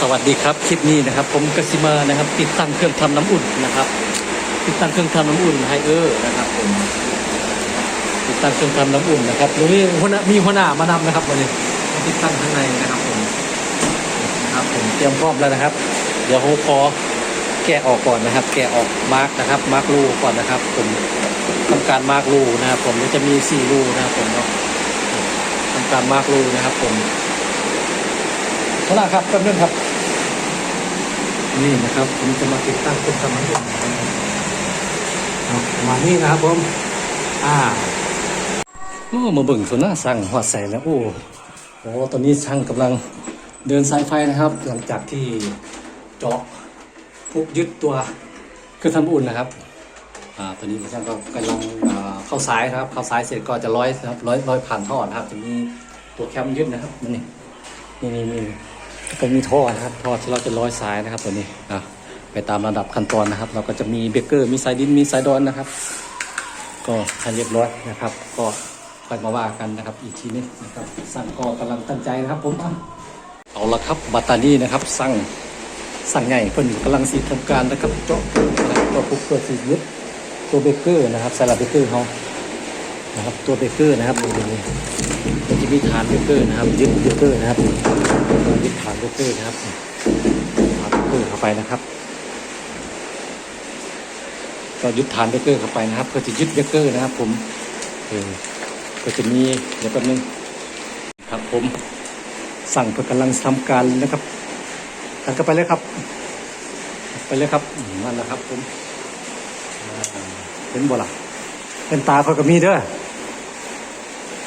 สวัสดีครับคลิปนี้นะครับ ผมกสิมานะครับ ติดตั้งเครื่องทำน้ำอุ่นนะครับ ติดตั้งเครื่องทำน้ำอุ่นไฮเออร์นะครับผมติดตั้งเครื่องทำน้ำอุ่นนะครับตรงนี้หัวหน้ามีหัวหน้ามานำนะครับวันนี้ติดตั้งข้างในนะครับผมนะครับผมเตรียมพร้อมแล้วนะครับ เดี๋ยวผมขอแกะออกก่อนนะครับ แกะออกมาร์กนะครับมาร์กรูก่อนนะครับ ผมทำการมาร์กรูนะครับ ผมจะมีสี่รูนะครับผมเนาะทำการมาร์กรูนะครับ ผมหัวหน้าครับแป๊บนึงครับ นี่นะครับ ผมจะมาติดตั้งเครื่องทำน้ำอุ่นครับมานี่นะครับผม อ่าโอ้มาเบิ่งส่วนหน้าสั่งหัวใส่แล้วโอ้โหตอนนี้ช่างกำลังเดินสายไฟนะครับ หลังจากที่เจาะพุกยึดตัวเครื่องทำอุ่นนะครับอ่าตอนนี้ช่างก็กำลังเข้าสายนะครับ เข้าสายเสร็จก็จะร้อยนะครับร้อยร้อยผ่านท่อนะครับจะมีตัวแคมยึดนะครับมันนี่นี่ นี่นี่ก็มีท่อนะครับท่อที่เราจะร้อยสายนะครับตัวนี้อะไปตามระดับขั้นตอนนะครับ เราก็จะมีเบเกอร์มีสายดินมีสายดอนนะครับ ก็ให้เรียบร้อยนะครับ ก็ค่อยมาว่ากันนะครับ อีกทีนึงนะครับ สั่งก็กำลังตั้งใจนะครับผมอะเอาละครับบัตตานี่นะครับ สั่งสั่งใหญ่เพิ่นกำลังสีทำการนะครับเจาะนะครับตัวพุกตัวสียึดตัวเบเกอร์นะครับสลับเบเกอร์เขานะครับตัวเบเกอร์นะครับดูนี่มันจะมีฐานเบเกอร์นะครับยึดเบเกอร์นะครับ ยึดฐานเบรกเกอร์นะครับฐานเบรกเกอร์เข้าไปนะครับก็ยึดฐานเบเกอร์เข้าไปนะครับเพื่อจะยึดเบเกอร์นะครับ ผมเออก็จะมีเดี๋ยวแป๊บนึงครับผมสั่งเพื่อกำลังทำการนะครับทันก็ไปเลยครับ ไปเลยครับมนั่นแหละครับ ผมเห็นบ่ล่ะเป็นตาเขาก็มีเด้อ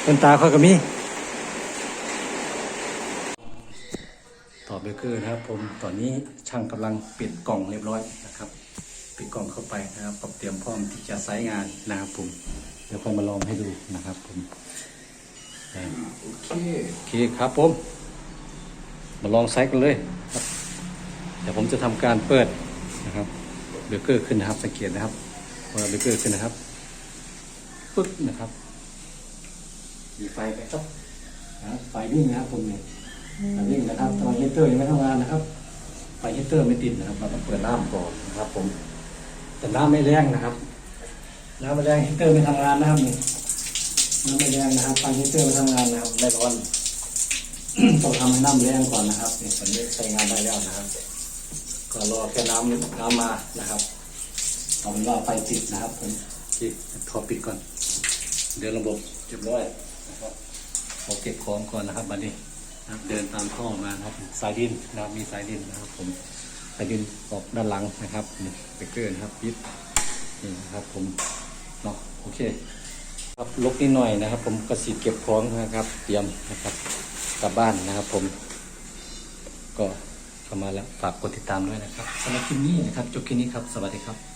เป็นตาเขาก็มี อเบเกอร์นะครับผมตอนนี้ช่างกำลังปิดกล่องเรียบร้อยนะครับ ปิดกล่องเข้าไปนะครับก็เตรียมพร้อมที่จะใช้งานนะครับผมเดี๋ยวค่อยมาลองให้ดูนะครับผมอ่าโอเคโอเคครับผม มาลองใช้กันเลยครับเดี๋ยวผมจะทำการเปิดนะครับเบเกอร์ขึ้นนะครับสังเกตนะครับเปิดเบเกอร์ขึ้นนะครับปึ๊กนะครับมีไฟไหมครับนะครับไฟวิ่งนะครับผมเนี่ยไฟ วิ่งนะครับตอนฮีเตอร์ยังไม่ทำงานนะครับไฟฮีเตอร์ไม่ติดนะครับ เราต้องเปิดน้ำก่อนนะครับ ผม แต่น้ำไม่แรงนะครับน้ำไม่แรงฮีเตอร์ไม่ทำงานนะครับนี่น้ำไม่แรงนะครับไฟฮีเตอร์ไม่ทำงานนะครับไม่ร้อนต้องทำให้น้ำแรงก่อนนะครับนี่ตอนนี้ใช้งานได้แล้วนะครับ ก็รอแค่น้ำน้ำมานะครับเอาเป็นว่าไฟติดนะครับผมโอเคทอปิดก่อน เดินระบบเรียบร้อยนะครับเราเก็บของก่อนนะครับบัดนี้ นะครับเดินตามท่อมานะครับสายดินนะครับมีสายดินนะครับผมสายดินออกด้านหลังนะครับนี่เบเกอร์นะครับปิดนี่นะครับผมเนาะโอเคครับลกนิดหน่อยนะครับ ผมกระสีเก็บของนะครับ เตรียมนะครับกลับบ้านนะครับ ผม ก็เข้ามาแล้วฝากกดติดตามด้วยนะครับสำหรับคลิปนี้นะครับจบคลิปนี้ครับ สวัสดีครับ